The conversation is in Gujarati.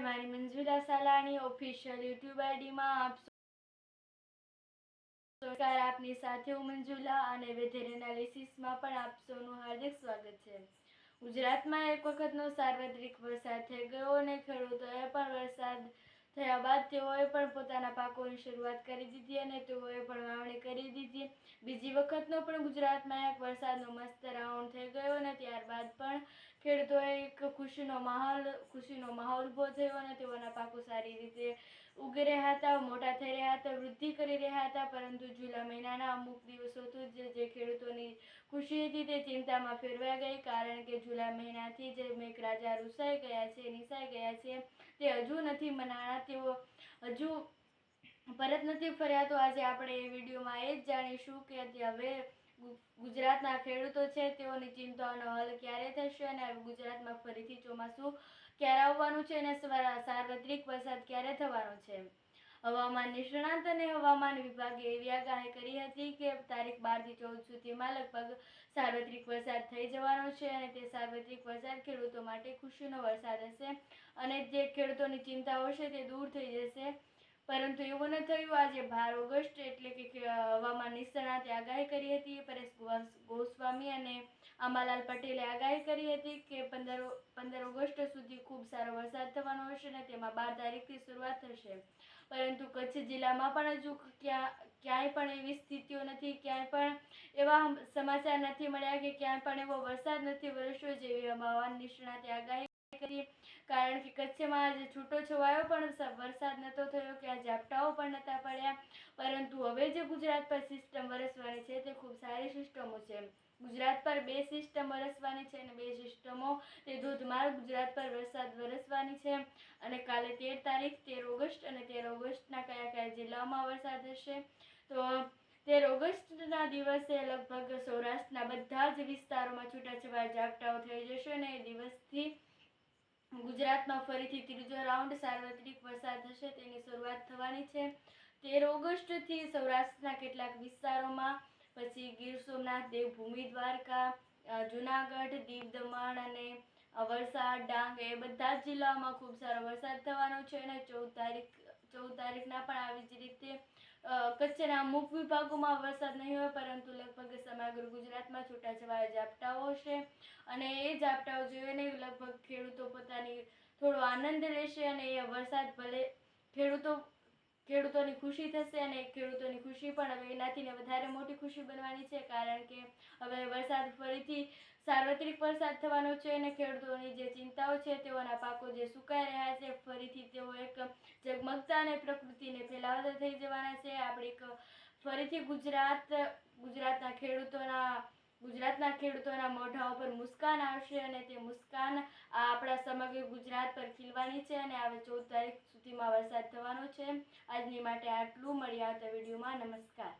મારી મંજુલા સાલાણી ઓફિશિયલ યુટ્યુબ આઈડીમાં આપ નમસ્કાર. આપની સાથે હું મંજુલા અને વેધર એનાલિસિસમાં પણ આપ હાર્દિક સ્વાગત છે. ગુજરાતમાં એક વખતનો સાર્વત્રિક વરસાદ થઈ ગયો અને ખેડૂતોએ પણ વરસાદ થયા બાદ તેઓએ પણ પોતાના પાકોની શરૂઆત કરી દીધી અને તેઓએ પણ વાવણી કરી દીધી. બીજી વખતનો પણ ગુજરાતમાં એક વરસાદનો મસ્ત રાઉન્ડ થઈ ગયો અને ત્યારબાદ પણ ખેડૂતોએ એક ખુશીનો માહોલ ખુશીનો માહોલ ઊભો થયો અને તેઓના પાકો સારી રીતે ઉગી રહ્યા હતા, મોટા થઈ રહ્યા હતા, વૃદ્ધિ કરી રહ્યા હતા, પરંતુ જુલા મહિનાના અમુક દિવસો જ જે ખેડૂતોની ખુશી હતી તે ચિંતામાં ફેરવાઈ ગઈ, કારણ કે જુલા મહિનાથી જે મેઘરાજા રૂસાઈ ગયા છે, નિસાઈ ગયા છે, તે હજુ નથી મનાણા, તેઓ હજુ પરત નથી ફર્યા. તો આજે આપણે એ વિડીયોમાં એ જ જાણીશું કે હવે ગુજરાતના ખેડૂતો છે, તેઓની ચિંતાઓનો હલ ક્યારે થશે અને ગુજરાતમાં ફરીથી ચોમાસું ક્યારે આવવાનું છે અને સાર્વત્રિક વરસાદ ક્યારે થવાનો છે? હવામાન નિષ્ણાંત અને હવામાન વિભાગે એવી આગાહી કરી હતી કે તારીખ બારથી ચૌદ સુધીમાં લગભગ સાર્વત્રિક વરસાદ થઈ જવાનો છે અને તે સાર્વત્રિક વરસાદ ખેડૂતો માટે ખુશીનો વરસાદ હશે અને જે ખેડૂતોની ચિંતાઓ છે તે દૂર થઈ જશે. પરંતુ એવું ન થયું. આજે બાર ઓગસ્ટ એટલે કે હવામાન નિષ્ણાતે આગાહી કરી હતી. પરેશ ગોસ્વામી અને અંબાલાલ પટેલે આગાહી કરી હતી કે પંદર પંદર ઓગસ્ટ સુધી ખૂબ સારો વરસાદ થવાનો હશે અને તેમાં બાર તારીખથી શરૂઆત થશે. પરંતુ કચ્છ જિલ્લામાં પણ હજુ ક્યાં, ક્યાંય પણ એવી સ્થિતિઓ નથી, ક્યાંય પણ એવા સમાચાર નથી મળ્યા કે ક્યાંય પણ એવો વરસાદ નથી વરસ્યો જેવી હવામાન નિષ્ણાતે આગાહી કરી કારણ કે કચ્છમાં આજે છૂટો છવાયો પણ વરસાદ નહોતો થયો કે આ ઝાપટાઓ પણ નહોતા પડ્યા. પરંતુ હવે જે ગુજરાત પર સિસ્ટમ વરસવાની છે તે ખૂબ સારી સિસ્ટમો છે. ગુજરાત પર બે સિસ્ટમ વરસવાની છે અને બે સિસ્ટમો તે ધોધમાર ગુજરાત પર વરસાદ વરસવાની છે. અને કાલે તેર તારીખ, તેર ઓગસ્ટ અને તેર ઓગસ્ટના કયા કયા જિલ્લાઓમાં વરસાદ હશે? તો તેર ઓગસ્ટના દિવસે લગભગ સૌરાષ્ટ્રના બધા જ વિસ્તારોમાં છૂટાછવાયા ઝાપટાઓ થઈ જશે અને એ દિવસથી ગુજરાતમાં ફરીથી ત્રીજો રાઉન્ડ સાર્વત્રિક વરસાદ થશે, તેની શરૂઆત થવાની છે. તેર ઓગસ્ટથી સૌરાષ્ટ્રના કેટલાક વિસ્તારોમાં, પછી ગીર સોમનાથ, દેવભૂમિ, દ્વારકા જુનાગઢ દીવ દમણ અને વલસાડ, ડાંગ, એ બધા જ જિલ્લાઓમાં ખૂબ સારો વરસાદ થવાનો છે અને ચૌદ તારીખ, ચૌદ તારીખના પણ આવી જ રીતે કચ્છના અમુક વિભાગોમાં વરસાદ નહીં હોય, પરંતુ લગભગ સમગ્ર ગુજરાતમાં છૂટાછવાયા ઝાપટાઓ હશે અને એ ઝાપટાઓ જોઈને લગભગ ખેડૂતો પોતાની થોડો આનંદ લેશે અને એ વરસાદ ભલે ખેડૂતો, ખેડૂતોની ખુશી થશે અને ખેડૂતોની ખુશી પણ હવે એનાથી વધારે મોટી ખુશી બનવાની છે. કારણ કે હવે વરસાદ ફરીથી સાર્વત્રિક વરસાદ થવાનો છે અને ખેડૂતોની જે ચિંતાઓ છે તેઓના પાકો જે સુકાઈ રહ્યા છે, ફરીથી તેઓ એક જગમગતા અને પ્રકૃતિને ફેલાવતા થઈ જવાના છે. આપણે એક ફરીથી ગુજરાત, ગુજરાતના ખેડૂતોના ગુજરાતના ખેડૂતોના મોઢા ઉપર મુસ્કાન આવશે અને તે મુસ્કાન આપણા સમગ્ર ગુજરાત પર ખીલવાની છે અને હવે ચૌદ તારીખ સુધીમાં વરસાદ થવાનો છે. આજની માટે આટલું. મળ્યા આવતા વિડીયોમાં. નમસ્કાર.